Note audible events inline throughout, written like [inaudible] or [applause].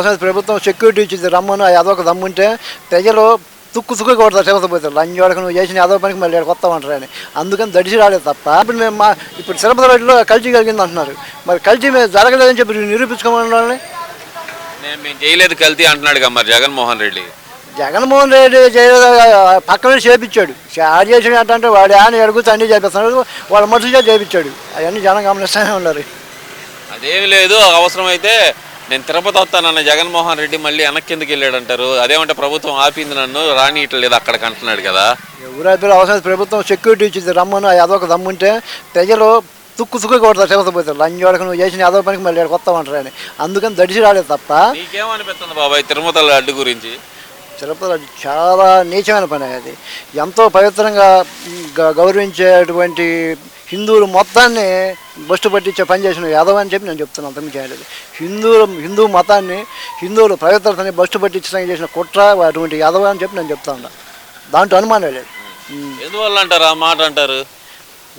అవసరం ప్రభుత్వం సెక్యూరిటీ ఇచ్చింది రమ్మను అదొక దమ్ముంటే ప్రజలు తుక్కు తుక్కు కొడతారు తిరుపతి లంచ్ వాడక నువ్వు చేసిన అదో పనికి మళ్ళీ కొత్త అంటారని అందుకని దడిసి రాలేదు తప్ప. ఇప్పుడు మేము మా ఇప్పుడు తిరుపతి రోడ్లో కల్తీ కలిగింది అంటున్నారు. మరి కల్తీ మీద జరగలేదని చెప్పి నిరూపించుకోమని నేను మేము చేయలేదు కల్తీ అంటున్నాడు మరి జగన్మోహన్ రెడ్డి. జగన్మోహన్ రెడ్డి చేయలేదు పక్కన చేపించాడు. ఆడు చేసిన అంటే వాడు ఆయన అడుగుతూ అన్నీ చేపిస్తున్నాడు వాళ్ళ మనుషులే చేపించాడు. అవన్నీ జనం గమనిస్తూనే ఉన్నారు. అదేమి లేదు అవసరమైతే నేను తిరుపతి వస్తానన్న జగన్మోహన్ రెడ్డి మళ్ళీ వెనక్కి ఎందుకు వెళ్ళాడు అంటారు అదేమంటే ప్రభుత్వం ఆపింది నన్ను రానియట్లేదు అక్కడికి అంటున్నాడు కదా. ఎవరైతే అవసరం ప్రభుత్వం సెక్యూరిటీ ఇచ్చింది రమ్మను అదొక దమ్ముంటే ప్రజలు తుక్కు తుక్కు కొడతారు తిరుపతి లంచ్ వాడక నువ్వు చేసిన అదో పనికి మళ్ళీ కొత్త అంటారని అందుకని దడిసి రాలేదు తప్ప. నీకేమనిపిస్తుంది బాబాయ్ తిరుమల లడ్డు గురించి? తిరుపతి అది చాలా నీచమైన పని అది. ఎంతో పవిత్రంగా గౌరవించేటువంటి హిందువులు మొత్తాన్ని బస్టు పట్టించే పని చేసిన యాదవ్ అని చెప్పి నేను చెప్తున్నాను అంతకు చేయలేదు హిందువులు హిందూ మతాన్ని హిందువులు పవిత్రతని బస్టు పట్టించడానికి చేసిన కుట్ర అటువంటి యాదవ్ అని చెప్పి నేను చెప్తా ఉన్నా. దాంట్లో అనుమానం లేదు. ఎందువల్ల అంటారు? ఆ మాట అంటారు?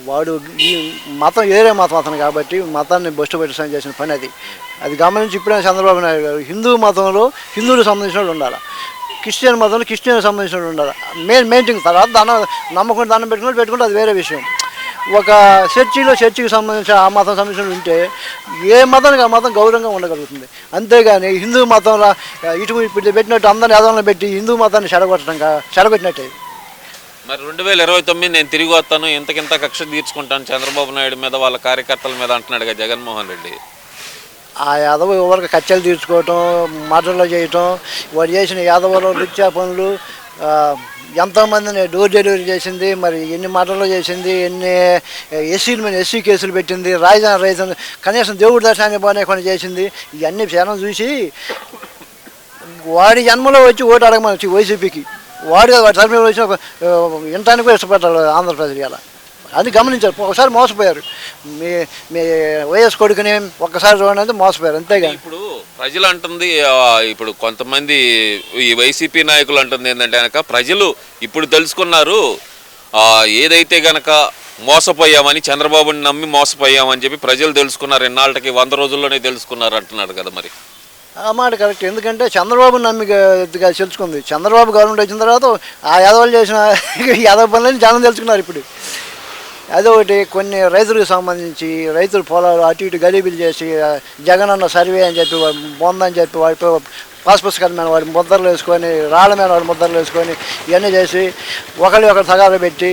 వాడు ఈ మతం ఏరే మతం అతను కాబట్టి మతాన్ని బస్టు పట్టించడానికి చేసిన పని అది. అది గమనించి ఇప్పుడే చంద్రబాబు నాయుడు గారు హిందూ మతంలో హిందువులకు సంబంధించిన వాళ్ళు ఉండాలి? క్రిస్టియన్ మతంలో క్రిస్టియన్ సంబంధించిన వాళ్ళు ఉండాలి? మెయిన్ మెయిన్ థింగ్ తర్వాత దానం నమ్మకం దానం పెట్టుకుని పెట్టుకుంటే అది వేరే విషయం. ఒక చర్చిలో చర్చికి సంబంధించిన ఆ మతం సంబంధించిన ఉంటే ఏ మతానికి ఆ మతం గౌరవంగా ఉండగలుగుతుంది. అంతేగాని హిందూ మతంలో ఇటు ఇప్పుడు పెట్టినట్టు అందరిని యాదవంలో పెట్టి హిందూ మతాన్ని చెడగొట్టడం చెడగొట్టినట్టే. మరి రెండు వేల ఇరవై తొమ్మిది నేను తిరిగి వస్తాను ఇంతకింత కక్ష తీర్చుకుంటాను చంద్రబాబు నాయుడు మీద వాళ్ళ కార్యకర్తల మీద అంటున్నాడు కదా జగన్మోహన్ రెడ్డి. ఆ యాదవ ఎవరికి కచ్చలు తీర్చుకోవటం మటర్లు చేయటం వాడు చేసిన యాదవలో రిచ్చా పనులు ఎంతోమందిని డోర్ డెలివరీ చేసింది మరి ఎన్ని మటర్లు చేసింది ఎన్ని ఎస్సీల మీద ఎస్సీ కేసులు పెట్టింది రాజధాని రైతు కనీసం దేవుడి దర్శనాన్ని పోనేకుండా చేసింది. ఇవన్నీ జనం చూసి వాడి జన్మలో వచ్చి ఓటు అడగమని వచ్చి వైసీపీకి. వాడు వాడి తరఫున వచ్చిన ఇంటానికి ఇష్టపడ్డాడు ఆంధ్రప్రదేశ్ ఇలా అది గమనించారు ఒకసారి మోసపోయారు. మీ మీ వైఎస్ కొడుకుని ఒక్కసారి చూడండి మోసపోయారు. అంతేగాని ఇప్పుడు ప్రజలు అంటుంది ఇప్పుడు కొంతమంది ఈ వైసీపీ నాయకులు అంటుంది ఏంటంటే కనుక ప్రజలు ఇప్పుడు తెలుసుకున్నారు ఏదైతే గనక మోసపోయామని చంద్రబాబుని నమ్మి మోసపోయామని చెప్పి ప్రజలు తెలుసుకున్నారు. ఎన్నాళ్ళకి వంద రోజుల్లోనే తెలుసుకున్నారు అంటున్నాడు కదా మరి. ఆ మాట కరెక్ట్. ఎందుకంటే చంద్రబాబు నమ్మి తెలుసుకుంది. చంద్రబాబు గవర్నమెంట్ వచ్చిన తర్వాత ఆ యాదవులు చేసిన [laughs] యాదవ పనులని జనం తెలుసుకున్నారు ఇప్పుడు. అదొకటి కొన్ని రైతులకు సంబంధించి రైతుల పొలాలు అటు ఇటు గలీబీలు చేసి జగనన్న జగన్ అన్న సర్వే అని చెప్పి బొందని చెప్పి వాడితో పాస్ పుస్తకాల మీద వాడి ముద్రలు వేసుకొని రాళ్ళ మీద వాడి ముద్రలు వేసుకొని ఇవన్నీ చేసి ఒకరి ఒకరు తగాద పెట్టి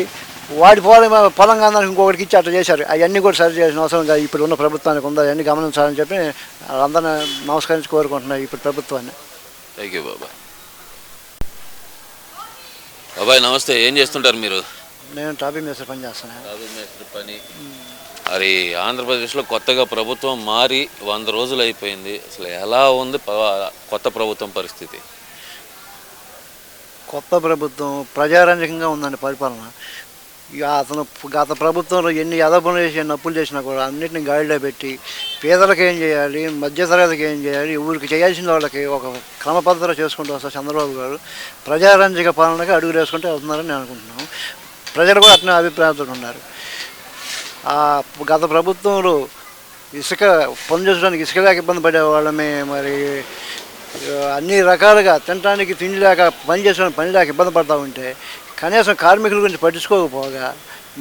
వాడి పొలం పొలం కాదని ఇంకొకరికి ఇచ్చి అట్లా చేశారు. అవన్నీ కూడా సరి చేసిన అవసరం కాదు ఇప్పుడు ఉన్న ప్రభుత్వానికి ఉందా? అవన్నీ గమనించాలని చెప్పి అందరిని నమస్కరించి కోరుకుంటున్నాయి ఇప్పుడు ప్రభుత్వాన్ని. థ్యాంక్ యూ బాబాయ్. బాబాయ్ నమస్తే. ఏం చేస్తుంటారు మీరు? నేను టాపీ మీద పని చేస్తాను. రాజు మేస్త్రి పని. మరి ఆంధ్రప్రదేశ్లో కొత్తగా ప్రభుత్వం మారి వంద రోజులు అయిపోయింది. అసలు ఎలా ఉంది ప- కొత్త ప్రభుత్వం పరిస్థితి? కొత్త ప్రభుత్వం ప్రజారంజకంగా ఉందండి పరిపాలన. ఇక అతను గత ప్రభుత్వంలో ఎన్ని యదపనులు చేసి ఎన్ని అప్పులు చేసినా కూడా అన్నింటిని గాడిలో పెట్టి పేదలకు ఏం చేయాలి మధ్యతరగతికి ఏం చేయాలి ఊరికి చేయాల్సిన వాళ్ళకి ఒక క్రమ పద్ధతిలో చేసుకుంటూ వస్తారు చంద్రబాబు గారు. ప్రజారంజక పాలనకి అడుగు వేసుకుంటూ వెళ్తున్నారని నేను అనుకుంటున్నాను. ప్రజలు కూడా అట్నే అభిప్రాయంతో ఉన్నారు. ఆ గత ప్రభుత్వంలో ఇసుక పని చేసుకోవడానికి ఇసుక లేక ఇబ్బంది పడేవాళ్ళమే మరి అన్ని రకాలుగా తినడానికి తిండి లేక పని చేసుకోవడానికి పని లేక ఇబ్బంది పడతా ఉంటే కనీసం కార్మికుల గురించి పట్టించుకోకపోగా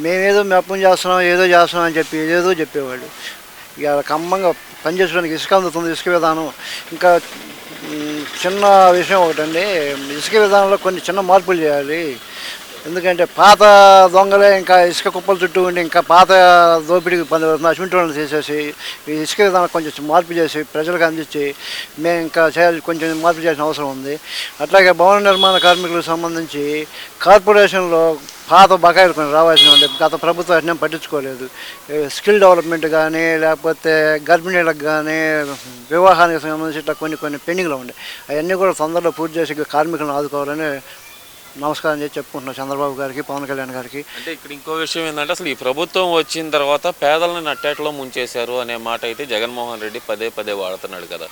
మేమేదో మెప్పం చేస్తున్నాం ఏదో చేస్తున్నాం అని చెప్పి ఏదేదో చెప్పేవాళ్ళు. ఇక ఖమ్మంగా పని చేసుకోవడానికి ఇసుక అందుతుంది ఇసుక విధానం. ఇంకా చిన్న విషయం ఒకటండి ఇసుక విధానంలో కొన్ని చిన్న మార్పులు చేయాలి. ఎందుకంటే పాత దొంగలే ఇంకా ఇసుక కుప్పలు చుట్టూ ఉండి ఇంకా పాత దోపిడీకి పని అటువంటి వాళ్ళని తీసేసి ఈ ఇసుక విధానం కొంచెం మార్పు చేసి ప్రజలకు అందించి మేము ఇంకా చేయాలి కొంచెం మార్పు చేసిన అవసరం ఉంది. అట్లాగే భవన నిర్మాణ కార్మికులకు సంబంధించి కార్పొరేషన్లో పాత బకాయిలు కొన్ని రావాల్సిన ఉండే. గత ప్రభుత్వం అన్నీ పట్టించుకోలేదు. స్కిల్ డెవలప్మెంట్ కానీ లేకపోతే గర్భిణీలకు కానీ వివాహానికి సంబంధించి ఇట్లా కొన్ని కొన్ని పెండింగ్లో ఉండే. అవన్నీ కూడా తొందరలో పూర్తి చేసి కార్మికులను ఆదుకోవాలని నమస్కారం చేసి చెప్పుకుంటున్నాను చంద్రబాబు గారికి పవన్ కళ్యాణ్ గారికి. అంటే ఇక్కడ ఇంకో విషయం ఏంటంటే అసలు ఈ ప్రభుత్వం వచ్చిన తర్వాత పేదలను నట్టేట్లో ముంచేశారు అనే మాట అయితే జగన్మోహన్ రెడ్డి పదే పదే వాడుతున్నాడు కదా.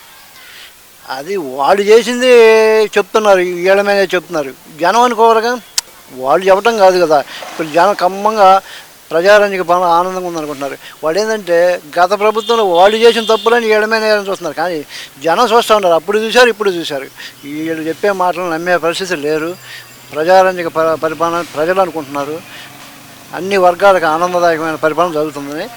అది వాడు చేసింది చెప్తున్నారు వీళ్ళ మీదే చెప్తున్నారు. జనం అనుకోవాలిగా వాళ్ళు చెప్పడం కాదు కదా. ఇప్పుడు జనం ఖమ్మంగా ప్రజారంజక పనులు ఆనందంగా ఉందనుకుంటున్నారు. వాడు ఏంటంటే గత ప్రభుత్వంలో వాళ్ళు చేసిన తప్పులని ఏడమే నేరం చూస్తున్నారు. కానీ జనం చూస్తూ ఉన్నారు. అప్పుడు చూశారు ఇప్పుడు చూశారు. వీళ్ళు చెప్పే మాటలు నమ్మే పరిస్థితి లేరు ప్రజారంజక ప- పరిపాలన ప్రజలు అనుకుంటున్నారు. అన్ని వర్గాలకు ఆనందదాయకమైన పరిపాలన జరుగుతుందని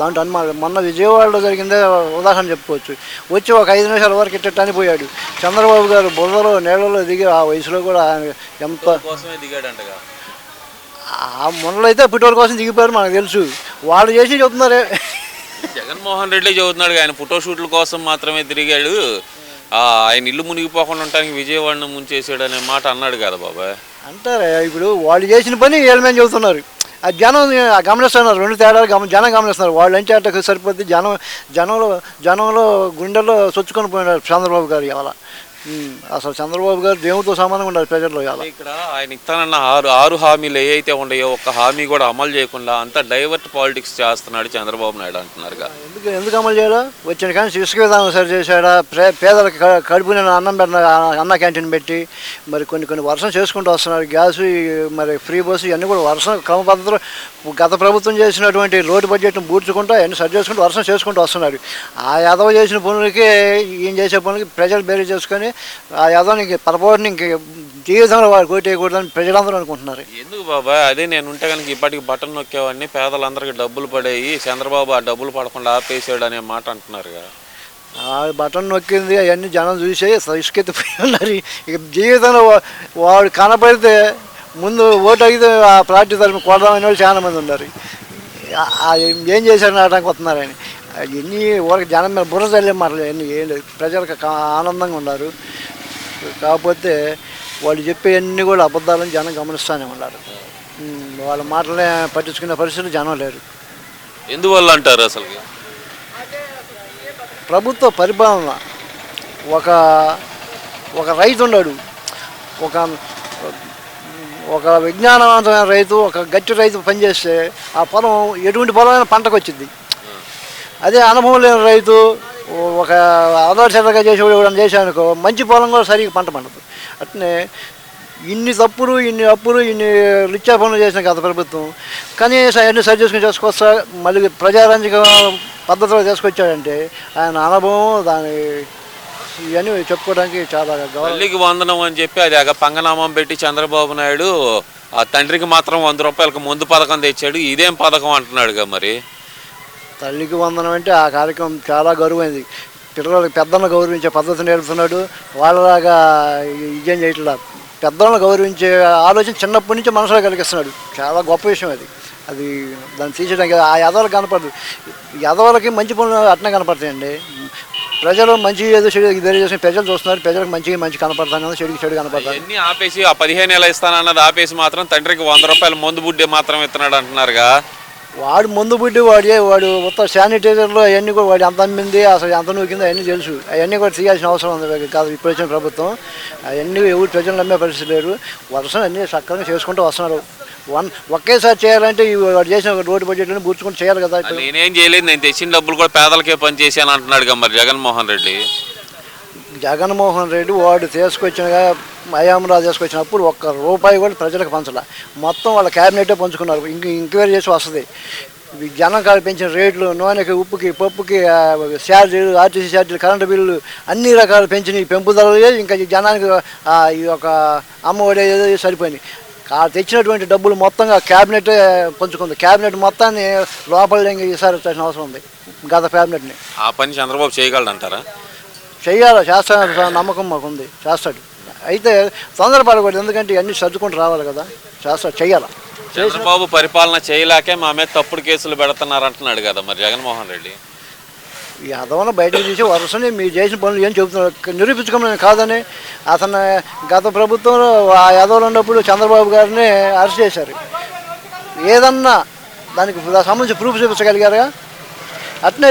దాంట్లో అన్నమాట మొన్న విజయవాడలో జరిగిందే ఉదాహరణ చెప్పుకోవచ్చు. వచ్చి ఒక ఐదు నిమిషాల వరకు ఇట్ట చనిపోయాడు చంద్రబాబు గారు బురదలో నీళ్ళలో దిగి ఆ వయసులో కూడా ఆయన ఎంత ఆ మొన్నలో అయితే పెట్రోల్ కోసం దిగిపోయారు మనకు తెలుసు. వాళ్ళు చేసి చెబుతున్నారే. జగన్మోహన్ రెడ్డి చెబుతున్నాడు ఆయన ఫోటో షూట్ల కోసం మాత్రమే తిరిగాడు. ఆయన ఇల్లు మునిగిపోకుండా ఉండటానికి విజయవాడను ముంచేసాడు అనే మాట అన్నాడు కదా బాబాయ్ అంటారే ఇప్పుడు వాళ్ళు చేసిన పని వీళ్ళమేం చెబుతున్నారు. ఆ జనం గమనిస్తున్నారు రెండు తేడాలు గమ జనం గమనిస్తున్నారు. వాళ్ళు అంటే అట్ట సరిపోతే జనం జనంలో జనంలో గుండెల్లో చొచ్చుకొని పోయినారు చంద్రబాబు గారు ఇవాళ. అసలు చంద్రబాబు గారు దేవుడితో సమానంగా ఉన్నారు ప్రజల్లో ఇక్కడ ఆయన ఇస్తానన్న ఆరు ఆరు హామీలు ఏ అయితే ఉన్నాయో ఒక్క హామీ కూడా అమలు చేయకుండా అంతా డైవర్ట్ పాలిటిక్స్ చేస్తున్నాడు చంద్రబాబు నాయుడు అంటున్నారుగా. ఎందుకు ఎందుకు అమలు చేయాలా వచ్చిన కానీ ఇసుక విధానం సరి చేశాడా? పేదలకు కడుపు అన్నం పెట్టిన అన్న క్యాంటీన్ పెట్టి మరి కొన్ని కొన్ని వర్షం చేసుకుంటూ వస్తున్నారు. గ్యాస్ మరి ఫ్రీ బస్సు ఇవన్నీ కూడా వర్షం క్రమ పద్ధతిలో గత ప్రభుత్వం చేసినటువంటి రోడ్డు బడ్జెట్ను పూడ్చుకుంటూ అవన్నీ సరి చేసుకుంటూ వర్షం చేసుకుంటూ వస్తున్నారు. ఆ యాదవ చేసిన పనులకి ఈయన చేసే పనులకి ప్రజలు బేరీ చేసుకొని ఆ యాదవ్ని పొరపాటుని ఇంక జీవితంలో వాడు కోటేయకూడదని ప్రజలందరూ అనుకుంటున్నారు. ఎందుకు బాబాయ్ అదే నేను ఉంటే కనుక ఇప్పటికి బటన్ నొక్కేవాడిని పేదలందరికీ డబ్బులు పడేయి చంద్రబాబు ఆ డబ్బులు పడకుండా ఆపేసాడు అనే మాట అంటున్నారుగా ఆ బటన్ నొక్కింది అవన్నీ జనం చూసి ఇసుకెత్తిపోయి ఉన్నారు ఇక జీవితంలో వాడు కనపడితే ముందు ఓటు అడిగితే ఆ పార్టీ తరఫున కొడదామని వాళ్ళు చాలా మంది ఉన్నారు ఏం చేశారు నాటడానికి వస్తున్నారని ఎన్ని ఊరికి జనం మీద బుర్ర చల్లే మాటలు ఎన్ని ఏం లేదు. ప్రజలకు ఆనందంగా ఉన్నారు. కాకపోతే వాళ్ళు చెప్పేవన్నీ కూడా అబద్ధాలని జనం గమనిస్తూనే ఉన్నారు. వాళ్ళ మాటలే పట్టించుకునే పరిస్థితులు జనం లేరు. ఎందువల్ల అంటారు అసలు ప్రభుత్వ పరిపాలన ఒక ఒక రైతు ఉన్నాడు ఒక ఒక విజ్ఞానవంతమైన రైతు ఒక గట్టి రైతు పనిచేస్తే ఆ పొలం ఎటువంటి పొలమైన పంటకు వచ్చింది అదే అనుభవం లేని రైతు ఒక ఆదర్శంగా చేసేవాడు ఎవడన్నా చేశానుకో మంచి పొలం కూడా సరిగ్గా పంట పండదు. అట్నే ఇన్ని తప్పులు ఇన్ని అప్పులు ఇన్ని రిచ్చా పనులు చేసిన గత ప్రభుత్వం కనీసం అవన్నీ సరి చేసుకుని చేసుకొస్తా మళ్ళీ ప్రజారంజక పద్ధతిలో తీసుకొచ్చాడంటే ఆయన అనుభవం దాని ఇవన్నీ చెప్పుకోవడానికి చాలా గౌరవం. తల్లికి వందనం అని చెప్పి అది అగ పంగనామం పెట్టి చంద్రబాబు నాయుడు ఆ తండ్రికి మాత్రం వంద రూపాయలకు ముందు పథకం తెచ్చాడు ఇదేం పథకం అంటున్నాడుగా మరి? తల్లికి వందనం అంటే ఆ కార్యక్రమం చాలా గౌరవమైంది. పిల్లలకు పెద్దలను గౌరవించే పద్ధతి నేర్పుతున్నాడు. వాళ్ళలాగా ఇదేం చేయట్లా. పెద్దలను గౌరవించే ఆలోచన చిన్నప్పటి నుంచి మనసులో కలిగిస్తున్నాడు. చాలా గొప్ప విషయం అది. అది దాన్ని తీసేయడానికి ఆ యదవలకు కనపడదు. ఎదవలకి మంచి పనులు అట్నే కనపడతాయండి. ప్రజలు మంచి ఏదో చెడు తెలియజేసిన ప్రజలు చూస్తున్నారు. ప్రజలకు మంచిగా మంచి కనపడతాను చెడుకి చెడు కనపడతాను. అన్ని ఆపేసి ఆ పదిహేను నెలలు ఇస్తానన్నది ఆపేసి మాత్రం తండ్రికి వంద రూపాయలు మందు బుడ్డే మాత్రం ఇస్తున్నాడు అంటున్నారుగా. వాడు ముందు పుట్టి వాడు వాడు మొత్తం శానిటైజర్లు అవన్నీ కూడా వాడు ఎంత అమ్మింది అసలు ఎంత నూకింది అవన్నీ తెలుసు. అవన్నీ కూడా తీయాల్సిన అవసరం ఉంది కాదు ఇప్పుడు వచ్చిన ప్రభుత్వం. అవన్నీ ఎవరు ప్రజలు నమ్మే పరిస్థితి లేరు వర్షం అన్నీ చక్కగా చేసుకుంటూ వస్తున్నారు. వన్ ఒకేసారి చేయాలంటే వాడు చేసిన రోడ్డు బడ్జెట్ని పూడ్చుకుంటూ చేయాలి కదా నేనేం చేయలేదు. నేను తెచ్చిన డబ్బులు కూడా పేదలకే పని చేశాను కదా మరి జగన్మోహన్ రెడ్డి. జగన్మోహన్ రెడ్డి వాడు తీసుకొచ్చిన అయామరాజు తీసుకొచ్చినప్పుడు ఒక్క రూపాయి కూడా ప్రజలకు పంచలే. మొత్తం వాళ్ళ క్యాబినెటే పంచుకున్నారు. ఇంక ఎంక్వైరీ చేసి వస్తుంది. జనం పెంచిన రేట్లు నూనెకి ఉప్పుకి పప్పుకి ఛార్జీలు ఆర్టీసీ ఛార్జీలు కరెంటు బిల్లులు అన్ని రకాలు పెంచిన ఈ ఇంకా జనానికి ఈ యొక్క అమ్మఒడి ఏదో సరిపోయినాయి. తెచ్చినటువంటి డబ్బులు మొత్తంగా క్యాబినెట్ పంచుకుంది. క్యాబినెట్ మొత్తాన్ని లోపల ఇంకా ఈసారి వచ్చాల్సిన అవసరం ఉంది. గత క్యాబినెట్ని. ఆ పని చంద్రబాబు చేయగలడంటారా? చెయ్యాలి? చేస్తాను నమ్మకం మాకు ఉంది చేస్తాడు. అయితే తొందరపడకూడదు ఎందుకంటే ఇవన్నీ సర్దుకుంటూ రావాలి కదా. చేస్తాడు చెయ్యాలి? చంద్రబాబు పరిపాలన చేయలేకే మా మీద తప్పుడు కేసులు పెడుతున్నారు అంటున్నాడు కదా మరి జగన్మోహన్ రెడ్డి. ఈ అదవన బయటకు తీసి వరుసని మీరు చేసిన పనులు ఏం చెబుతున్నారు? నిరూపించుకోమని కాదని అతను గత ప్రభుత్వంలో ఆ యాదవులు ఉన్నప్పుడు చంద్రబాబు గారిని అరెస్ట్ చేశారు. ఏదన్నా దానికి సంబంధించి ప్రూఫ్ చూపించగలిగారుగా? అట్నే